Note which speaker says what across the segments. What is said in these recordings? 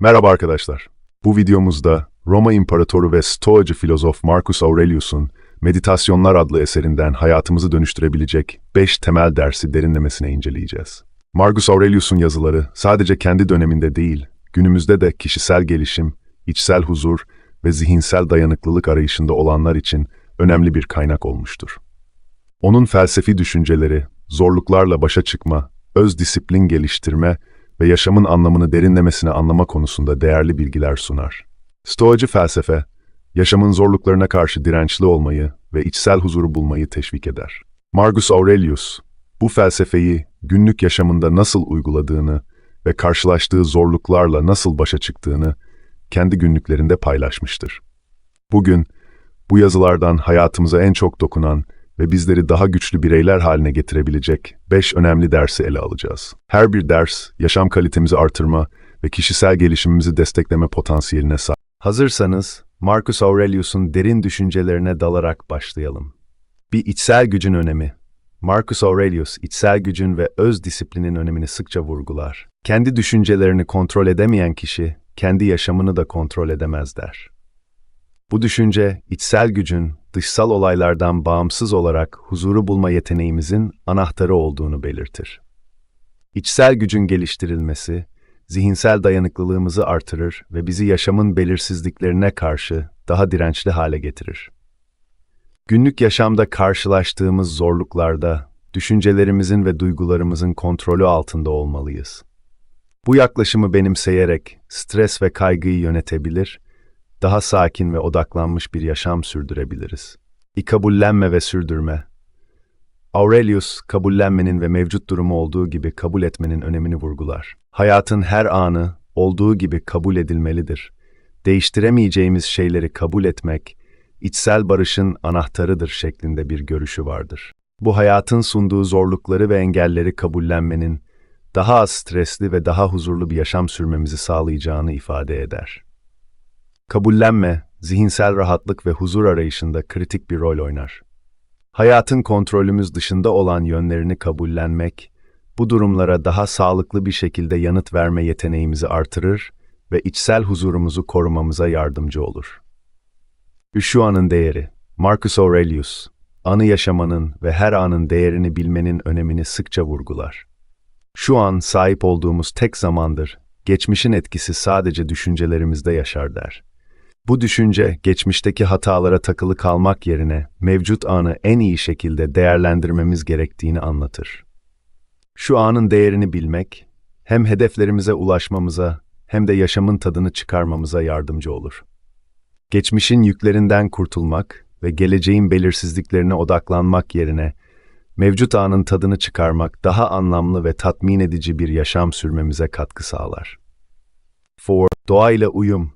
Speaker 1: Merhaba arkadaşlar. Bu videomuzda Roma İmparatoru ve Stoacı filozof Marcus Aurelius'un Meditasyonlar adlı eserinden hayatımızı dönüştürebilecek 5 temel dersi derinlemesine inceleyeceğiz. Marcus Aurelius'un yazıları sadece kendi döneminde değil, günümüzde de kişisel gelişim, içsel huzur ve zihinsel dayanıklılık arayışında olanlar için önemli bir kaynak olmuştur. Onun felsefi düşünceleri, zorluklarla başa çıkma, öz disiplin geliştirme ve yaşamın anlamını derinlemesine anlama konusunda değerli bilgiler sunar. Stoacı felsefe, yaşamın zorluklarına karşı dirençli olmayı ve içsel huzuru bulmayı teşvik eder. Marcus Aurelius, bu felsefeyi günlük yaşamında nasıl uyguladığını ve karşılaştığı zorluklarla nasıl başa çıktığını kendi günlüklerinde paylaşmıştır. Bugün, bu yazılardan hayatımıza en çok dokunan ve bizleri daha güçlü bireyler haline getirebilecek 5 önemli dersi ele alacağız. Her bir ders, yaşam kalitemizi artırma ve kişisel gelişimimizi destekleme potansiyeline sahip. Hazırsanız, Marcus Aurelius'un derin düşüncelerine dalarak başlayalım. Bir içsel gücün önemi. Marcus Aurelius, içsel gücün ve öz disiplinin önemini sıkça vurgular. Kendi düşüncelerini kontrol edemeyen kişi, kendi yaşamını da kontrol edemez der. Bu düşünce, içsel gücün, dışsal olaylardan bağımsız olarak huzuru bulma yeteneğimizin anahtarı olduğunu belirtir. İçsel gücün geliştirilmesi, zihinsel dayanıklılığımızı artırır ve bizi yaşamın belirsizliklerine karşı daha dirençli hale getirir. Günlük yaşamda karşılaştığımız zorluklarda, düşüncelerimizin ve duygularımızın kontrolü altında olmalıyız. Bu yaklaşımı benimseyerek stres ve kaygıyı yönetebilir daha sakin ve odaklanmış bir yaşam sürdürebiliriz. İ kabullenme ve sürdürme. Aurelius, kabullenmenin ve mevcut durumu olduğu gibi kabul etmenin önemini vurgular. Hayatın her anı olduğu gibi kabul edilmelidir. Değiştiremeyeceğimiz şeyleri kabul etmek, içsel barışın anahtarıdır şeklinde bir görüşü vardır. Bu hayatın sunduğu zorlukları ve engelleri kabullenmenin, daha az stresli ve daha huzurlu bir yaşam sürmemizi sağlayacağını ifade eder. Kabullenme, zihinsel rahatlık ve huzur arayışında kritik bir rol oynar. Hayatın kontrolümüz dışında olan yönlerini kabullenmek, bu durumlara daha sağlıklı bir şekilde yanıt verme yeteneğimizi artırır ve içsel huzurumuzu korumamıza yardımcı olur. Şu anın değeri, Marcus Aurelius, anı yaşamanın ve her anın değerini bilmenin önemini sıkça vurgular. Şu an sahip olduğumuz tek zamandır, geçmişin etkisi sadece düşüncelerimizde yaşar der. Bu düşünce, geçmişteki hatalara takılı kalmak yerine mevcut anı en iyi şekilde değerlendirmemiz gerektiğini anlatır. Şu anın değerini bilmek, hem hedeflerimize ulaşmamıza hem de yaşamın tadını çıkarmamıza yardımcı olur. Geçmişin yüklerinden kurtulmak ve geleceğin belirsizliklerine odaklanmak yerine mevcut anın tadını çıkarmak daha anlamlı ve tatmin edici bir yaşam sürmemize katkı sağlar. 4. Doğayla uyum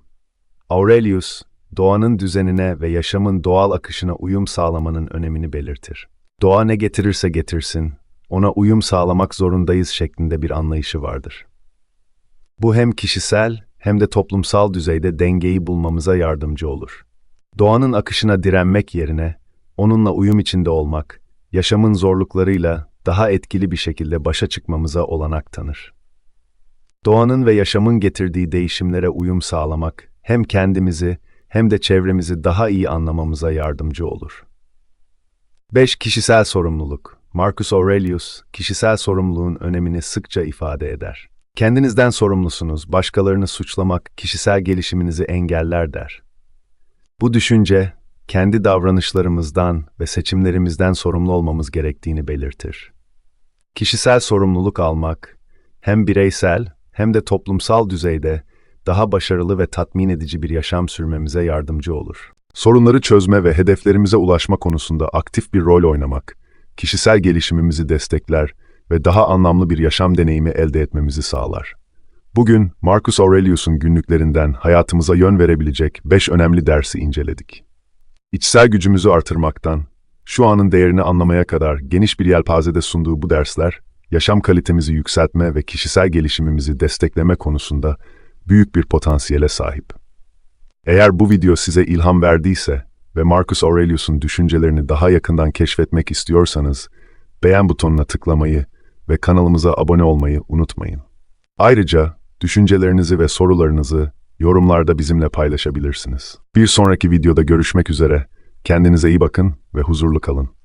Speaker 1: Aurelius, doğanın düzenine ve yaşamın doğal akışına uyum sağlamanın önemini belirtir. Doğa ne getirirse getirsin, ona uyum sağlamak zorundayız şeklinde bir anlayışı vardır. Bu hem kişisel hem de toplumsal düzeyde dengeyi bulmamıza yardımcı olur. Doğanın akışına direnmek yerine onunla uyum içinde olmak, yaşamın zorluklarıyla daha etkili bir şekilde başa çıkmamıza olanak tanır. Doğanın ve yaşamın getirdiği değişimlere uyum sağlamak, hem kendimizi hem de çevremizi daha iyi anlamamıza yardımcı olur. 5. Kişisel sorumluluk. Marcus Aurelius, kişisel sorumluluğun önemini sıkça ifade eder. Kendinizden sorumlusunuz, başkalarını suçlamak kişisel gelişiminizi engeller der. Bu düşünce, kendi davranışlarımızdan ve seçimlerimizden sorumlu olmamız gerektiğini belirtir. Kişisel sorumluluk almak, hem bireysel hem de toplumsal düzeyde daha başarılı ve tatmin edici bir yaşam sürmemize yardımcı olur. Sorunları çözme ve hedeflerimize ulaşma konusunda aktif bir rol oynamak, kişisel gelişimimizi destekler ve daha anlamlı bir yaşam deneyimi elde etmemizi sağlar. Bugün Marcus Aurelius'un günlüklerinden hayatımıza yön verebilecek 5 önemli dersi inceledik. İçsel gücümüzü artırmaktan, şu anın değerini anlamaya kadar geniş bir yelpazede sunduğu bu dersler, yaşam kalitemizi yükseltme ve kişisel gelişimimizi destekleme konusunda büyük bir potansiyele sahip. Eğer bu video size ilham verdiyse ve Marcus Aurelius'un düşüncelerini daha yakından keşfetmek istiyorsanız, beğen butonuna tıklamayı ve kanalımıza abone olmayı unutmayın. Ayrıca Düşüncelerinizi ve sorularınızı yorumlarda bizimle paylaşabilirsiniz. Bir sonraki videoda görüşmek üzere. Kendinize iyi bakın ve huzurlu kalın.